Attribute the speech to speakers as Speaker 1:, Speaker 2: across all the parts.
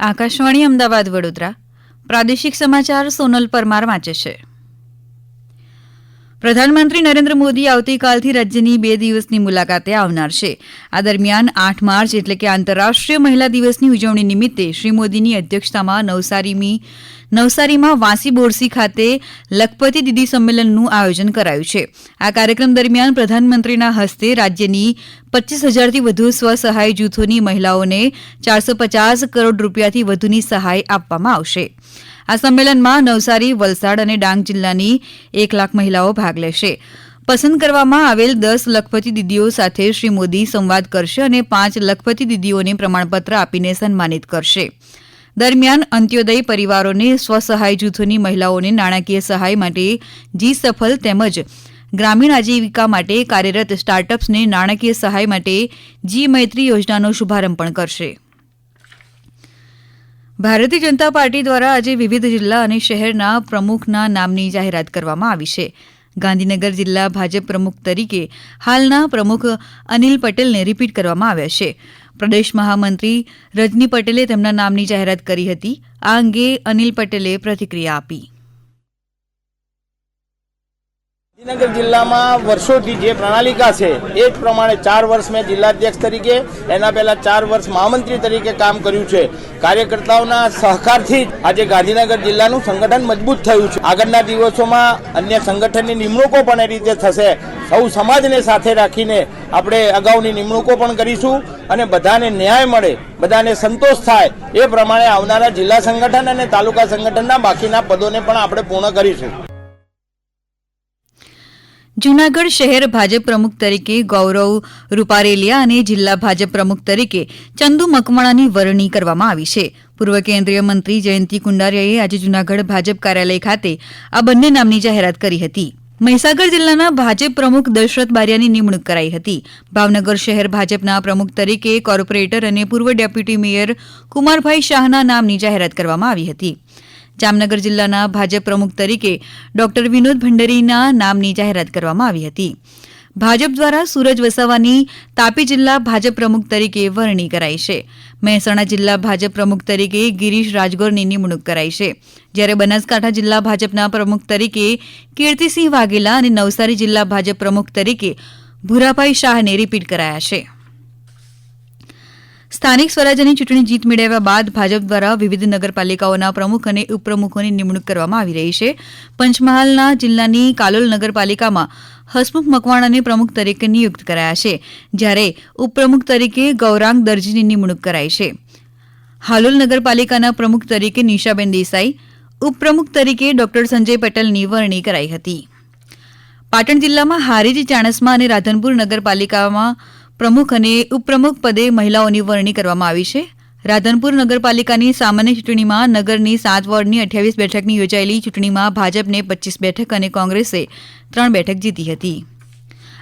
Speaker 1: આકાશવાણી અમદાવાદ વડોદરા. પ્રાદેશિક સમાચાર સોનલ પરમાર વાંચે છે. પ્રધાનમંત્રી નરેન્દ્ર મોદી આવતીકાલથી રાજ્યની બે દિવસની મુલાકાતે આવનાર છે. આ દરમિયાન આઠ માર્ચ એટલે કે આંતરરાષ્ટ્રીય મહિલા દિવસની ઉજવણી નિમિત્તે શ્રી મોદીની અધ્યક્ષતામાં નવસારીમી નવસારીમાં વાંસી બોરસી ખાતે લખપતિ દીદી સંમેલનનું આયોજન કરાયું છે. આ કાર્યક્રમ દરમિયાન પ્રધાનમંત્રીના હસ્તે રાજ્યની પચીસ હજારથી વધુ સ્વસહાય જૂથોની મહિલાઓને ચારસો પચાસ કરોડ રૂપિયાથી વધુની સહાય આપવામાં આવશે. આ સંમેલનમાં નવસારી, વલસાડ અને ડાંગ જિલ્લાની એક લાખ મહિલાઓ ભાગ લેશે. પસંદ કરવામાં આવેલ દસ લખપતિ દીદીઓ સાથે શ્રી મોદી સંવાદ કરશે અને પાંચ લખપતિ દીદીઓને પ્રમાણપત્ર આપીને સન્માનિત કરશે. દરમિયાન અંત્યોદય પરિવારોને સ્વસહાય જૂથોની મહિલાઓને નાણાકીય સહાય માટે જી સફલ તેમજ ગ્રામીણ આજીવિકા માટે કાર્યરત સ્ટાર્ટઅપ્સને નાણાકીય સહાય માટે જી મૈત્રી યોજનાનો શુભારંભ પણ કરશે. ભારતીય જનતા પાર્ટી દ્વારા આજે વિવિધ જિલ્લા અને શહેરના પ્રમુખના નામની જાહેરાત કરવામાં આવી છે. ગાંધીનગર જિલ્લા ભાજપ પ્રમુખ તરીકે હાલના પ્રમુખ અનિલ પટેલને રિપીટ કરવામાં આવ્યા છે. પ્રદેશ મહામંત્રી રજની પટેલે તેમના નામની જાહેરાત કરી હતી. આ અંગે અનિલ પટેલે પ્રતિક્રિયા આપી.
Speaker 2: ગાંધીનગર જિલ્લામાં વર્ષોથી જે પ્રણાલિકા છે, એ જ પ્રમાણે ચાર વર્ષ મેં જિલ્લાધ્યક્ષ તરીકે, એના પહેલા ચાર વર્ષ મહામંત્રી તરીકે કામ કર્યું છે. કાર્યકર્તાઓના સહકારથી જ આજે ગાંધીનગર જિલ્લાનું સંગઠન મજબૂત થયું છે. આગળના દિવસોમાં અન્ય સંગઠનની નિમણૂકો પણ એ રીતે થશે. સૌ સમાજને સાથે રાખીને આપણે અગાઉની નિમણૂકો પણ કરીશું અને બધાને ન્યાય મળે, બધાને સંતોષ થાય, એ પ્રમાણે આવનારા જિલ્લા સંગઠન અને તાલુકા સંગઠનના બાકીના પદોને પણ આપણે પૂર્ણ કરીશું.
Speaker 1: જૂનાગઢ શહેર ભાજપ પ્રમુખ તરીકે ગૌરવ રૂપારેલિયા અને જિલ્લા ભાજપ પ્રમુખ તરીકે ચંદુ મકવાણાની વરણી કરવામાં આવી છે. પૂર્વ કેન્દ્રીય મંત્રી જયંતિ કુંડારિયાએ આજે જૂનાગઢ ભાજપ કાર્યાલય ખાતે આ બંને નામની જાહેરાત કરી હતી. મહીસાગર જિલ્લાના ભાજપ પ્રમુખ દશરથ બારિયાની નિમણૂક કરાઈ હતી. ભાવનગર શહેર ભાજપના પ્રમુખ તરીકે કોર્પોરેટર અને પૂર્વ ડેપ્યુટી મેયર કુમારભાઈ શાહના નામની જાહેરાત કરવામાં આવી હતી. જામનગર જિલ્લાના ભાજપ પ્રમુખ તરીકે ડોક્ટર વિનોદ ભંડરીના નામની જાહેરાત કરવામાં આવી હતી. ભાજપ દ્વારા સૂરજ વસાવાની તાપી જિલ્લા ભાજપ પ્રમુખ તરીકે વરણી કરાઈ છે. મહેસાણા જિલ્લા ભાજપ પ્રમુખ તરીકે ગિરીશ રાજગોરની નિમણૂક કરાઈ છે. જ્યારે બનાસકાંઠા જિલ્લા ભાજપના પ્રમુખ તરીકે કીર્તિસિંહ વાઘેલા અને નવસારી જિલ્લા ભાજપ પ્રમુખ તરીકે ભૂરાભાઈ શાહને રિપીટ કરાયા છે. સ્થાનિક સ્વરાજ્યની ચૂંટણી જીત મેળવ્યા બાદ ભાજપ દ્વારા વિવિધ નગરપાલિકાઓના પ્રમુખ અને ઉપપ્રમુખોની નિમણૂક કરવામાં આવી રહી છે. પંચમહાલના જિલ્લાની કાલોલ નગરપાલિકામાં હસમુખ મકવાણાને પ્રમુખ તરીકે નિયુક્ત કરાયા છે, જ્યારે ઉપપ્રમુખ તરીકે ગૌરાંગ દરજીની નિમણૂક કરાઈ છે. હાલોલ નગરપાલિકાના પ્રમુખ તરીકે નિશાબેન દેસાઈ, ઉપપ્રમુખ તરીકે ડોક્ટર સંજય પટેલની વરણી કરાઈ હતી. પાટણ જિલ્લામાં હારીજ ચાણસ્મા અને રાધનપુર નગરપાલિકામાં પ્રમુખ અને ઉપપ્રમુખ પદે મહિલાઓની વરણી કરવામાં આવી છે. રાધનપુર નગરપાલિકાની સામાન્ય ચૂંટણીમાં નગરની સાત વોર્ડની અઠ્યાવીસ બેઠકની યોજાયેલી ચૂંટણીમાં ભાજપને પચ્ચીસ બેઠક અને કોંગ્રેસે ત્રણ બેઠક જીતી હતી.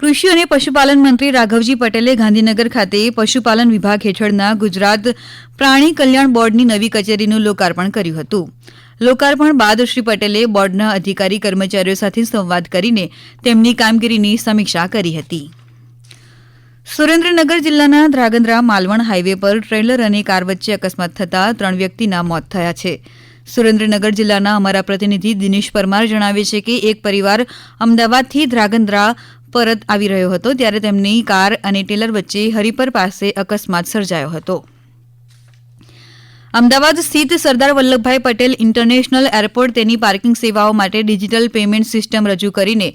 Speaker 1: કૃષિ અને પશુપાલન મંત્રી રાઘવજી પટેલે ગાંધીનગર ખાતે પશુપાલન વિભાગ હેઠળના ગુજરાત પ્રાણી કલ્યાણ બોર્ડની નવી કચેરીનું લોકાર્પણ કર્યું હતું. લોકાર્પણ બાદ શ્રી પટેલે બોર્ડના અધિકારી કર્મચારીઓ સાથે સંવાદ કરીને તેમની કામગીરીની સમીક્ષા કરી હતી. સુરેન્દ્રનગર જિલ્લાના ધ્રાગંદ્રા માલવણ હાઈવે પર ટ્રેલર અને કાર વચ્ચે અકસ્માત થતાં ત્રણ વ્યક્તિના મોત થયા છે. સુરેન્દ્રનગર જિલ્લાના અમારા પ્રતિનિધિ દિનેશ પરમાર જણાવે છે કે એક પરિવાર અમદાવાદથી ધ્રાંગધ્રા પરત આવી રહ્યો હતો ત્યારે તેમની કાર અને ટેલર વચ્ચે હરિપર પાસે અકસ્માત સર્જાયો હતો. અમદાવાદ સ્થિત સરદાર વલ્લભભાઈ પટેલ ઇન્ટરનેશનલ એરપોર્ટ તેની પાર્કિંગ સેવાઓ માટે ડિજિટલ પેમેન્ટ સિસ્ટમ રજૂ કરીને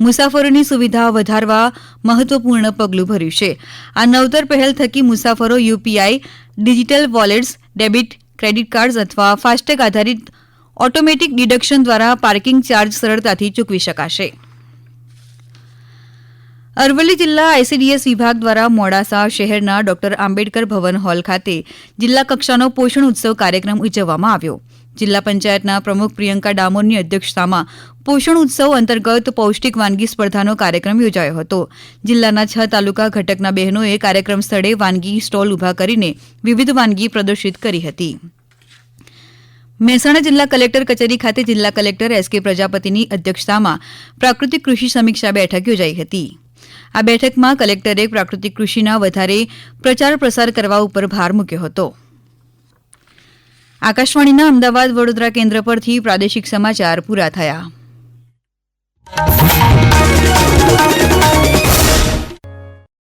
Speaker 1: મુસાફરોની સુવિધા વધારવા મહત્વપૂર્ણ પગલું ભર્યું છે. આ નવતર પહેલ થકી મુસાફરો UPI, digital wallets, debit, credit cards અથવા ફાસ્ટેગ આધારિત ઓટોમેટિક ડિડક્શન દ્વારા પાર્કિંગ ચાર્જ સરળતાથી ચૂકવી શકાશે. અરવલ્લી જિલ્લા આઈસીડીએસ વિભાગ દ્વારા મોડાસા શહેરના ડોક્ટર આંબેડકર ભવન હોલ ખાતે જિલ્લા કક્ષાનો પોષણ ઉત્સવ કાર્યક્રમ ઉજવવામાં આવ્યો. જિલ્લા પંચાયતના પ્રમુખ પ્રિયંકા ડામોરની અધ્યક્ષતામાં પોષણ ઉત્સવ અંતર્ગત પૌષ્ટિક વાનગી સ્પર્ધાનો કાર્યક્રમ યોજાયો હતો. જિલ્લાના છ તાલુકા ઘટકના બહેનોએ કાર્યક્રમ સ્થળે વાનગી સ્ટોલ ઊભા કરીને વિવિધ વાનગી પ્રદર્શિત કરી હતી. મહેસાણા જિલ્લા કલેક્ટર કચેરી ખાતે જિલ્લા કલેક્ટર એસ કે પ્રજાપતિની અધ્યક્ષતામાં પ્રાકૃતિક કૃષિ સમીક્ષા બેઠક યોજાઈ હતી. આ બેઠકમાં કલેક્ટરે પ્રાકૃતિક કૃષિના વધારે પ્રચાર પ્રસાર કરવા ઉપર ભાર મૂક્યો હતો. આકાશવાણીના અમદાવાદ વડોદરા કેન્દ્ર પરથી પ્રાદેશિક સમાચાર પૂરા થયા.